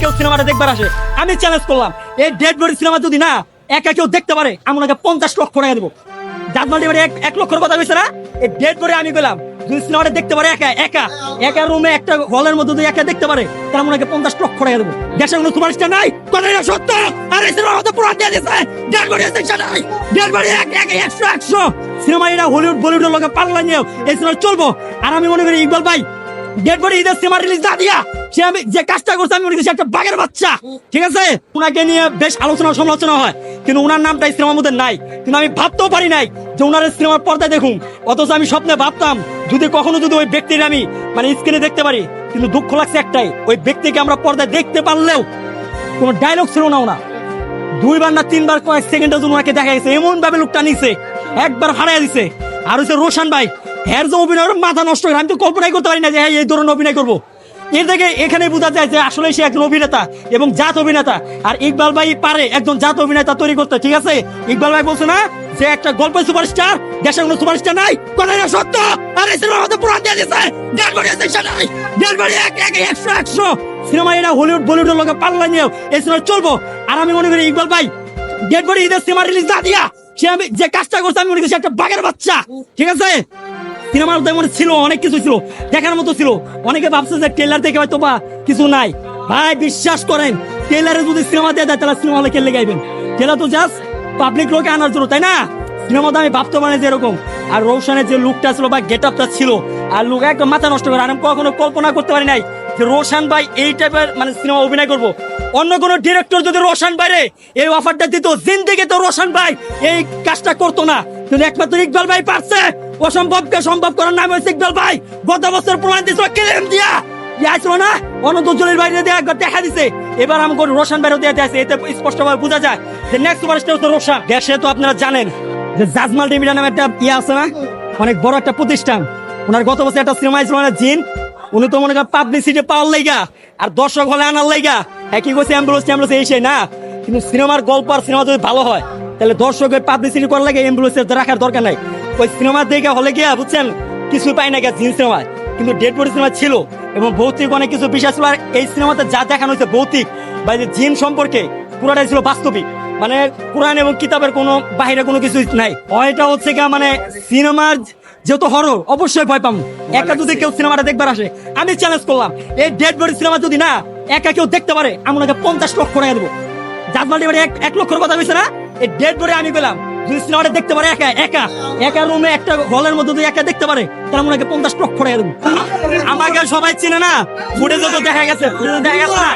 কেউ সিনেমাটা দেখবার আসে। আমি চ্যালেঞ্জ করলাম, এই ডেড বডি সিনেমা যদি না একা কেউ দেখতে পারে, আমি ওনাকে পঞ্চাশ লক্ষ টাকা দেবো। জাজমাল এবারে এক লক্ষর কথা কইছে না? এই ডেড বডি আমি পেলাম যদি সিনেমাটা দেখতে পারে একা একা একা রুমে একটা হলের মধ্যে যদি একা দেখতে পারে, তাহলে আমি ওনাকে পঞ্চাশ লক্ষ টাকা দেবো। দেশের কোনো সুপারস্টার নাই কথা এটা সত্য। আর এই সিনেমার মধ্যে পুরো দিয়ে দিছে ডেড বডি আছে নাই। ডেড বডি এক এক, একশো একশো। সিনেমা এটা হলিউড বলিউডের লোকে পাল্লা নিয়েও এই সিনেমা চলবো। আর আমি মনে করি, ইকবাল ভাই ডেড বডি ঈদের সিনেমা রিলিজ না দিয়া সে আমি যে কাজটা করছে, আমি মনে করছি একটা বাঘের বাচ্চা। ঠিক আছে? উনাকে নিয়ে বেশ আলোচনা সমালোচনা হয়। কিন্তু উনার নামটা এই সিনেমার মধ্যে নাই। কিন্তু আমি ভাবতেও পারি নাই যে এই সিনেমার পর্দায় দেখুন। অথচ আমি স্বপ্নে ভাবতাম, যদি কখনো যদি ওই ব্যক্তির আমি মানে স্ক্রিনে দেখতে পারি, কিন্তু দুঃখ লাগছে একটাই, ওই ব্যক্তিকে আমরা পর্দায় দেখতে পারলেও কোনো ডায়লগ ছিল না। ওনা দুইবার না তিনবার কয়েক সেকেন্ডের জন্য ওনাকে দেখা গেছে এমন ভাবে লোকটা নিছে, একবার হারাই দিছে। আর হচ্ছে রোশন ভাই হ্যার যে অভিনয় মাথা নষ্ট করে, আমি তো কল্পনাই করতে পারি না যে হ্যাঁ এই ধরনের অভিনয় করব। এর থেকে এখানে বোঝা যায় যে আসলে সে একজন অভিনেতা এবং জাত অভিনেতা। আর ইকবাল ভাই পারে একজন জাত অভিনেতা তৈরি করতে, ঠিক আছে? ইকবাল ভাই বলছে না যে একটা গল্পের সুপারস্টার, দেশের কোনো সুপারস্টার নাই। কথা না সত্য? আর এই সিনেমার মধ্যে পুরান দিয়ে দিছে। দেড় বাড়ি আছে সে নাই। দেড় এক এক, একশো একশো। সিনেমা এটা হলিউড বলিউডের লোকে পাল্লা নিয়েও এই সিনেমা চলবো। আর আমি মনে করি ইকবাল ভাই ডেড বডি ঈদের সিনেমা রিলিজ না দিয়া সে আমি যে কাজটা করছে, আমি মনে করছি একটা বাঘের বাচ্চা, ঠিক আছে? সিনেমার মধ্যে মনে ছিল, অনেক কিছু ছিল, দেখার মতো ছিল। অনেকে ভাবছে যে ট্রেলার দেখে হয়তো বা কিছু নাই। ভাই, বিশ্বাস করেন ট্রেলারে যদি সিনেমা দিয়ে দেয় তাহলে সিনেমা হলে খেললে গাইবেন ট্রেলার তো জাস্ট পাবলিক লোকে আনার জন্য, তাই না? সিনেমাতে আমি ভাবতে পারি যে এরকম। আর রোশনের যে লুকটা ছিল বা গেট আপটা ছিল, আর লুক একদম মাথা নষ্ট করে, আর আমি কখনো কল্পনা করতে পারি নাই যে রোশন ভাই এই টাইপের মানে সিনেমা অভিনয় করব। অন্য কোন ডিরেক্টর যদি রোশন বাইরে, এই অফারটা দিত জিন্দিগি তো রোশন ভাই এই কাজটা করতো না। কিন্তু একমাত্র ইকবাল ভাই পারছে। অসম্ভবকে সম্ভব করার নাম হয়েছে ইকবাল ভাই। গত বছর প্রমাণ দিয়েছিল কেলেম দিয়া। বাইরে একবার দেখা দিছে। এবার বাইরে দিয়ে আছে এতে স্পষ্ট বোঝা যায় যে নেক্সট সুপারস্টার হচ্ছে রোশন। দেশে তো আপনারা জানেন যে একটা আছে না? অনেক বড় একটা প্রতিষ্ঠান। ওনার গত বছর একটা সিনেমা ছিল জিন। উনি তো মনে করেন পাবলিসিটি পাওয়ার লাইগা, আর দর্শক হলে আনার লাইগা। একই করছে অ্যাম্বুলেন্স ট্যাম্বুলেন্স এই সেই না। কিন্তু সিনেমার গল্প আর সিনেমা যদি ভালো হয়, তাহলে দর্শকের পাবলিসিটি করার লাগে অ্যাম্বুলেন্সের রাখার দরকার নাই। ওই সিনেমা দেখে হলে গিয়া, বুঝছেন কিছু পাই না গিয়া জিন সিনেমায়। কিন্তু ডেড বডি সিনেমা ছিল, এবং ভৌতিক অনেক কিছু বিষয় ছিল, আর এই সিনেমাতে যা দেখানো হয়েছে ভৌতিক, বা যে জিন সম্পর্কে পুরাটাই ছিল বাস্তবিক। মানে কোরআন এবং কিতাবের কোনো বাহিরে কোনো কিছু নাই। এটা হচ্ছে কি মানে সিনেমার যেহেতু হরর অবশ্যই ভয় পাম একা যদি কেউ সিনেমাটা দেখবার আসে, আমি চ্যালেঞ্জ করলাম, এই ডেড বডি সিনেমা যদি না, একা কেউ দেখতে পারে, আমি ওনাকে পঞ্চাশ লক্ষ টাকা দেবো। জাজমাল এক এক লক্ষর কথা হয়েছে না? এই ডেড বডি আমি পেলাম। যদি সিনেমাটা দেখতে পারে একা একা। একা রুমে একটা হলের মধ্যে যদি একা দেখতে পারে। তাহলে মনে হয় পঞ্চাশ লক্ষ টাকা দেবো। আমাকে সবাই চিনে না। ফুটেজে তো দেখা গেছে। দেখা গেছে না?